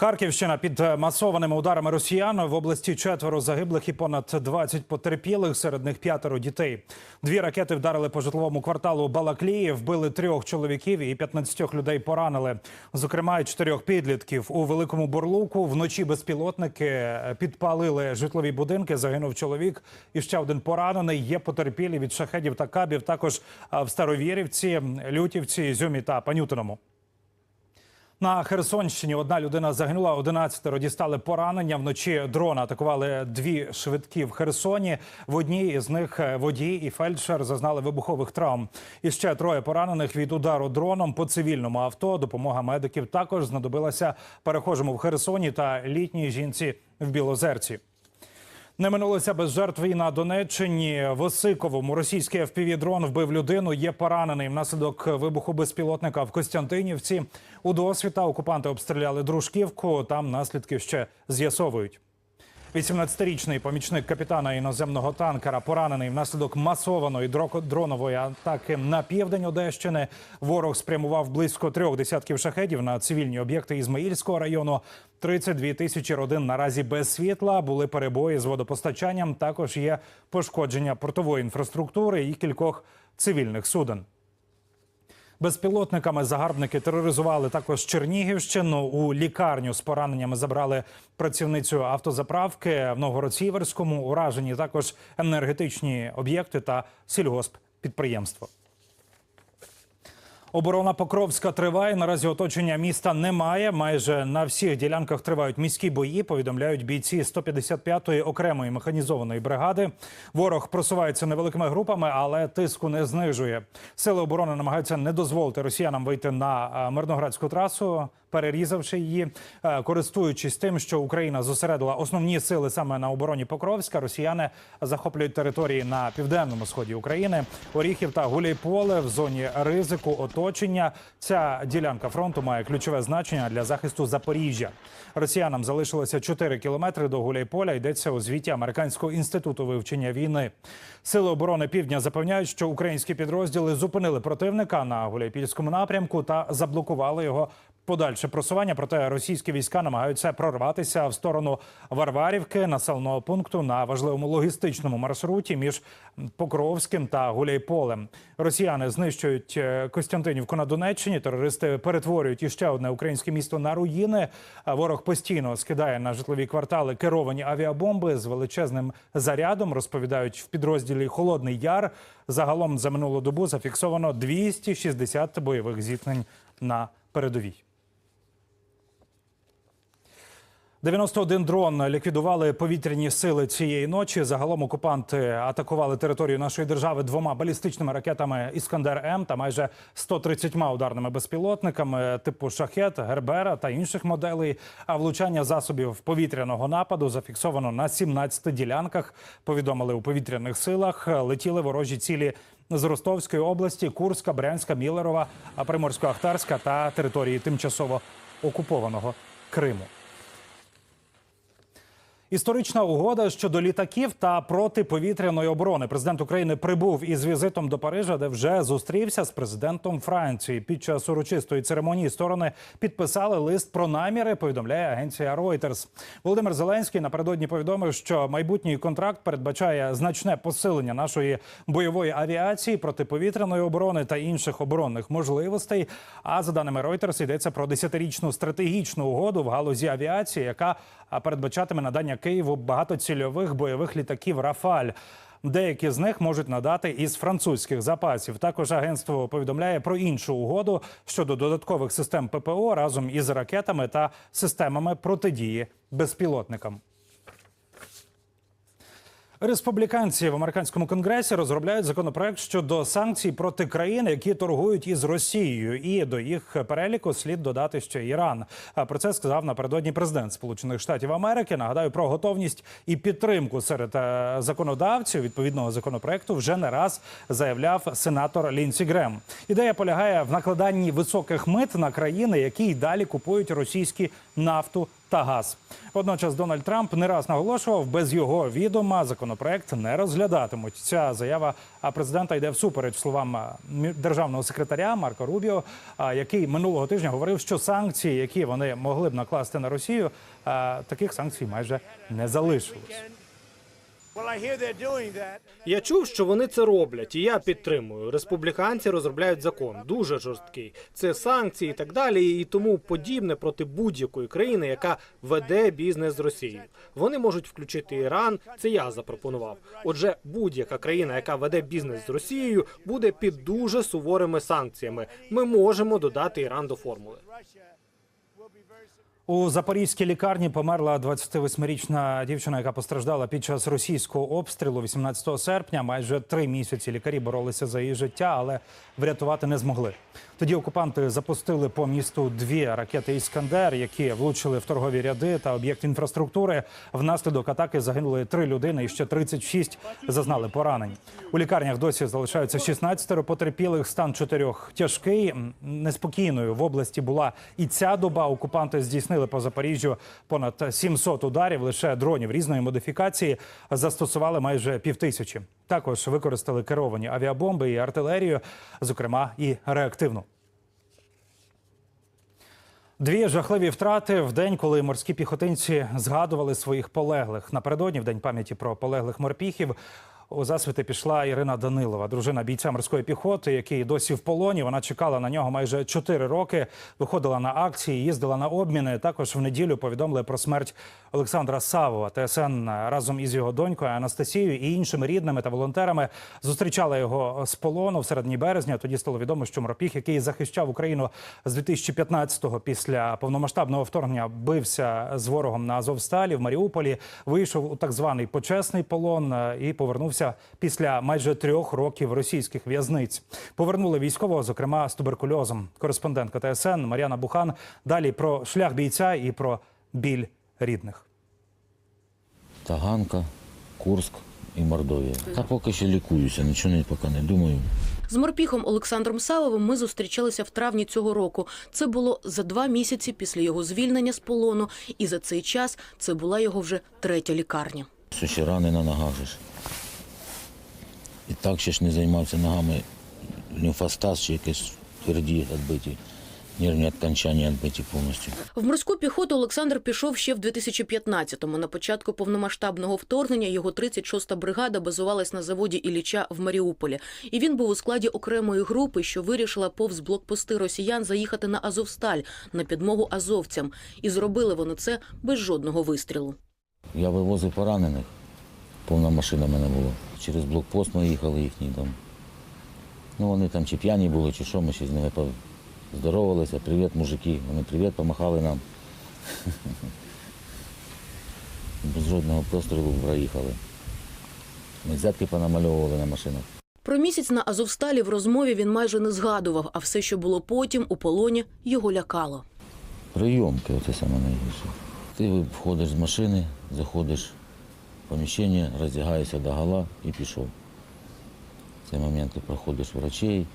Харківщина під е, масованими ударами росіян в області четверо загиблих і понад 20 потерпілих, серед них п'ятеро дітей. Дві ракети вдарили по житловому кварталу Балаклії, вбили трьох чоловіків і 15 людей поранили. Зокрема, чотирьох підлітків у великому бурлуку. Вночі безпілотники е, підпалили житлові будинки. Загинув чоловік і ще один поранений. Є потерпілі від шахедів та кабів. Також е, в Старовірівці, Лютівці, Ізюмі та Панютиному. На Херсонщині одна людина загинула, 11 дістали поранення. Вночі дрона атакували дві швидкі в Херсоні. В одній із них е, водій і фельдшер зазнали вибухових травм. І ще троє поранених від удару дроном по цивільному авто. Допомога медиків також знадобилася перехожому в Херсоні та літній жінці в Білозерці. Не минулося без жертв і на Донеччині. В Осиковому російський FPV-дрон вбив людину. Є поранений внаслідок вибуху безпілотника в Костянтинівці. У досвіта окупанти обстріляли дружківку. Там наслідки ще з'ясовують. 18-річний помічник капітана іноземного танкера поранений внаслідок масованої дронової атаки на південь Одещини. Ворог спрямував близько трьох десятків шахедів на цивільні об'єкти Ізмаїльського району. 32 тисячі родин наразі без світла. Були перебої з водопостачанням. Також є пошкодження портової інфраструктури і кількох цивільних суден. Безпілотниками загарбники тероризували також Чернігівщину. У лікарню з пораненнями забрали працівницю автозаправки в Новгород-Сіверському. Уражені також енергетичні об'єкти та сільгосп-підприємство. Оборона Покровська триває. Наразі оточення міста немає. Майже на всіх ділянках тривають міські бої. Повідомляють бійці 155-ї окремої механізованої бригади. Ворог просувається невеликими групами, але тиску не знижує. Сили оборони намагаються не дозволити росіянам вийти на е, мирноградську трасу, перерізавши її, Е, користуючись тим, що Україна зосередила основні сили саме на обороні Покровська. Росіяни захоплюють території на південному сході України. Оріхів та Гуляйполе в зоні ризику оточення. Ця ділянка фронту має ключове значення для захисту Запоріжжя. Росіянам залишилося 4 кілометри до Гуляйполя. Йдеться у звіті Американського інституту вивчення війни. Сили оборони півдня запевняють, що українські підрозділи зупинили противника на Гуляйпільському напрямку та заблокували його подальше просування. Проте російські війська намагаються прорватися в сторону Варварівки, населеного пункту на важливому логістичному маршруті між Покровським та Гуляйполем. Росіяни знищують е, Костянтинівку на Донеччині. Терористи перетворюють іще одне українське місто на руїни. Ворог постійно скидає на житлові квартали керовані авіабомби з величезним зарядом. Розповідають в підрозділі Холодний Яр. Загалом за минулу добу зафіксовано 260 бойових зіткнень на передовій. 91 дрон ліквідували повітряні сили цієї ночі. Загалом окупанти атакували територію нашої держави двома балістичними ракетами Іскандер М та майже 130 ударними безпілотниками типу Шахет, Гербера та інших моделей. А влучання засобів повітряного нападу зафіксовано на 17 ділянках. Повідомили у повітряних силах. Летіли ворожі цілі з Ростовської області, Курська, Брянська, Мілерова, Приморсько-Ахтарська та території тимчасово окупованого Криму. Історична угода щодо літаків та протиповітряної оборони. Президент України прибув із візитом до Парижа, де вже зустрівся з президентом Франції. Під час урочистої церемонії сторони підписали лист про наміри. Повідомляє агенція Reuters. Володимир Зеленський напередодні повідомив, що майбутній контракт передбачає значне посилення нашої бойової авіації, протиповітряної оборони та інших оборонних можливостей. А за даними Reuters, йдеться про десятирічну стратегічну угоду в галузі авіації, яка передбачатиме надання Києву багатоцільових бойових літаків Рафаль. Деякі з них можуть надати із французьких запасів. Також агентство повідомляє про іншу угоду щодо додаткових систем ППО разом із ракетами та системами протидії безпілотникам. Республіканці в американському конгресі розробляють законопроект щодо санкцій проти країн, які торгують із Росією, і до їх переліку слід додати ще Іран. Про це сказав напередодні президент Сполучених Штатів Америки. Нагадаю про готовність і підтримку серед е, законодавців відповідного законопроекту вже не раз заявляв сенатор Лінсі Грем. Ідея полягає в накладанні високих мит на країни, які й далі купують російські нафту та газ. Водночас Дональд Трамп не раз наголошував, без його відома законопроект не розглядатимуть. Ця заява президента йде всупереч словам державного секретаря Марко Рубіо, який минулого тижня говорив, що санкції, які вони могли б накласти на Росію, таких санкцій майже не залишилось. Я чув, що вони це роблять, і я підтримую. Республіканці розробляють закон дуже жорсткий. Це санкції і так далі, і тому подібне проти будь-якої країни, яка веде бізнес з Росією. Вони можуть включити Іран. Це я запропонував. Отже, будь-яка країна, яка веде бізнес з Росією, буде під дуже суворими санкціями. Ми можемо додати Іран до формули. У запорізькій лікарні померла 28-річна дівчина, яка постраждала під час російського обстрілу 18 серпня. Майже три місяці лікарі боролися за її життя, але врятувати не змогли. Тоді окупанти запустили по місту дві ракети Іскандер, які влучили в торгові ряди та об'єкт інфраструктури. Внаслідок атаки загинули три людини, і ще 36 зазнали поранень. У лікарнях досі залишаються 16 потерпілих. Стан чотирьох тяжкий. Неспокійною в області була і ця доба. Окупанти здійснили по Запоріжжю понад 700 ударів. Лише дронів різної модифікації застосували майже півтисячі. Також використали керовані авіабомби і артилерію, зокрема і реактивну. Дві жахливі втрати в день, коли морські піхотинці згадували своїх полеглих. Напередодні, в день пам'яті про полеглих морпіхів, у засвіти пішла Ірина Данилова, дружина бійця морської піхоти, який досі в полоні. Вона чекала на нього майже чотири роки. Виходила на акції, їздила на обміни. Також в неділю повідомили про смерть Олександра Савова. ТСН разом із його донькою Анастасією і іншими рідними та волонтерами зустрічала його з полону в середині березня. Тоді стало відомо, що морпіх, який захищав Україну з 2015-го після повномасштабного вторгнення, бився з ворогом на Азовсталі в Маріуполі. Вийшов у так званий почесний полон е, і повернувся після майже трьох років російських в'язниць. Повернули військового, зокрема з туберкульозом. Кореспондентка ТСН Мар'яна Бухан. Далі про шлях бійця і про біль рідних. Таганка, Курск і Мордовія. Та поки що лікуюся, нічого не поки не думаю. З морпіхом Олександром Савовим ми зустрічалися в травні цього року. Це було за два місяці після його звільнення з полону, і за цей час це була його вже третя лікарня. Ще рани на ногах ж. І так ще ж не займався ногами лімфостаз чи якісь тверді відбиті, нервні відкончання відбиті повністю. В морську піхоту Олександр пішов ще в 2015-му. На початку повномасштабного вторгнення його 36-та бригада базувалась на заводі Ілліча в Маріуполі. І він був у складі окремої групи, що вирішила повз блокпости росіян заїхати на Азовсталь на підмогу азовцям. І зробили вони це без жодного вистрілу. Я вивозив поранених, повна машина в мене була. Через блокпост ми їхали їхній дом. Ну вони там чи п'яні були, чи що, ми ще з ними здоровалися. Привіт, мужики. Вони привіт, помахали нам. Без жодного пострілу проїхали. Ми взятки понамальовували на машинах. Про місяць на Азовсталі в розмові він майже не згадував, а все, що було потім у полоні, його лякало. Прийомки, оце саме найгірше. Ти входиш з машини, заходиш поміщення, роздягаєшся до гола і пішов. В цей момент ти проходиш врачей,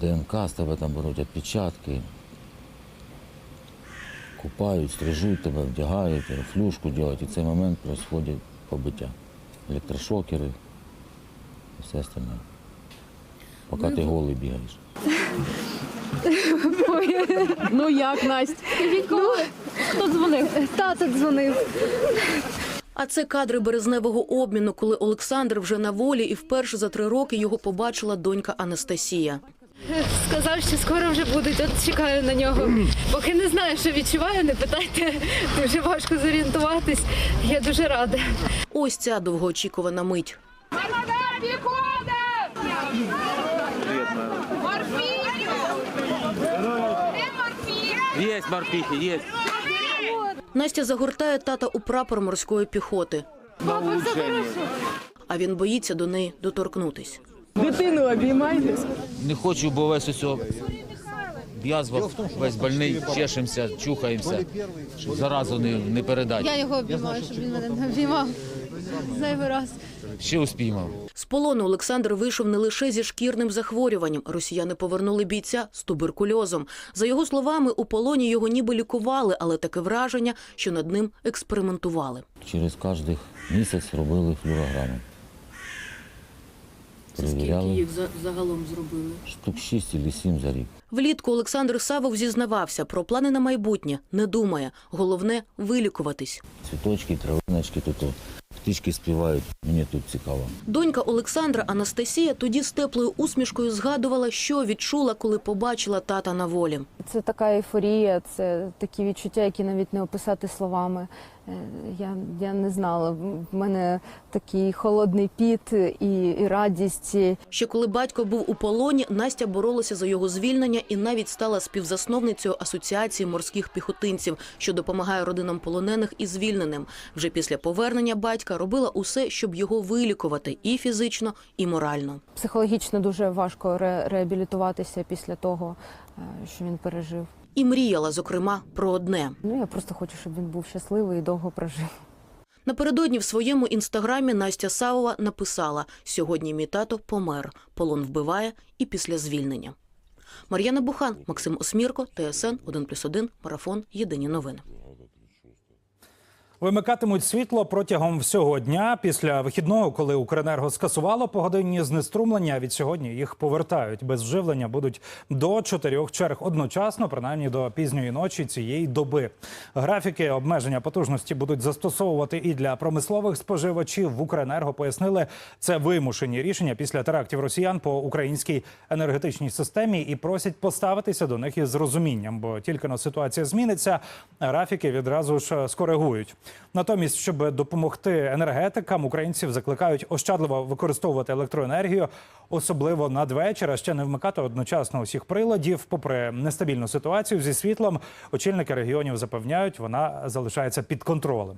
ДНК з тебе там беруть відпечатки, купають, стрижуть тебе, вдягають, флюшку роблять. І в цей момент відбувається побиття. Електрошокери і все остальне. Поки ти голий бігаєш. Ну як, Настя? Скажіть, кому? Хто дзвонив? Тато дзвонив. А це кадри березневого обміну, коли Олександр вже на волі, і вперше за три роки його побачила донька Анастасія. Сказав, що скоро вже будуть. От чекаю на нього. Поки не знаю, що відчуваю, не питайте. Дуже важко зорієнтуватись. Я дуже рада. Ось ця довгоочікувана мить. Есть морпихи, есть. Настя загортає тата у прапор морської піхоти, а він боїться до неї доторкнутись. Не хочу, бо весь ось о- язва, весь больний, чешемося, чухаємося, щоб заразу не, не передати. Я його обіймаю, щоб він мене не обіймав зайвий раз. Ще успіємо. З полону Олександр вийшов не лише зі шкірним захворюванням. Росіяни повернули бійця з туберкульозом. За його словами, у полоні його ніби лікували, але таке враження, що над ним експериментували. Через кожен місяць робили флюорограму. Перевіряли загалом зробили? штук 6 чи 7 за рік. Влітку Олександр Савов зізнавався про плани на майбутнє. Не думає. Головне вилікуватись. Цвіточки, травиночки, тут птички співають. Мені тут цікаво. Донька Олександра Анастасія тоді з теплою усмішкою згадувала, що відчула, коли побачила тата на волі. Це така ейфорія, це такі відчуття, які навіть не описати словами. Е, Я, я не знала. В мене такий холодний піт і, і радість. Ще коли батько був у полоні, Настя боролася за його звільнення і навіть стала співзасновницею асоціації морських піхотинців, що допомагає родинам полонених і звільненим. Вже після повернення батька робила усе, щоб його вилікувати і фізично, і морально. Психологічно дуже важко ре, реабілітуватися після того, е, що він пережив. І мріяла, зокрема, про одне. Ну я просто хочу, щоб він був щасливий і довго прожив. Напередодні в своєму інстаграмі Настя Савова написала: сьогодні мій тато помер, полон вбиває і після звільнення. Мар'яна Бухан, Максим Осмірко, ТСН 1+,1, Марафон. Єдині новини. Вимикатимуть світло протягом всього дня після вихідного, коли Укренерго скасувало погодинні знеструмлення. Від сьогодні їх повертають. Без вживлення будуть до чотирьох черг одночасно, принаймні до пізньої ночі цієї доби. Графіки обмеження потужності будуть застосовувати і для промислових споживачів. В Укренерго пояснили, це вимушені рішення після терактів росіян по українській енергетичній системі і просять поставитися до них із розумінням, бо тільки на ситуація зміниться, графіки відразу ж скоригують. Натомість, щоб допомогти енергетикам, українців закликають ощадливо використовувати електроенергію, особливо надвечір, а ще не вмикати одночасно усіх приладів. Попри нестабільну ситуацію зі світлом, очільники регіонів запевняють, вона залишається під контролем.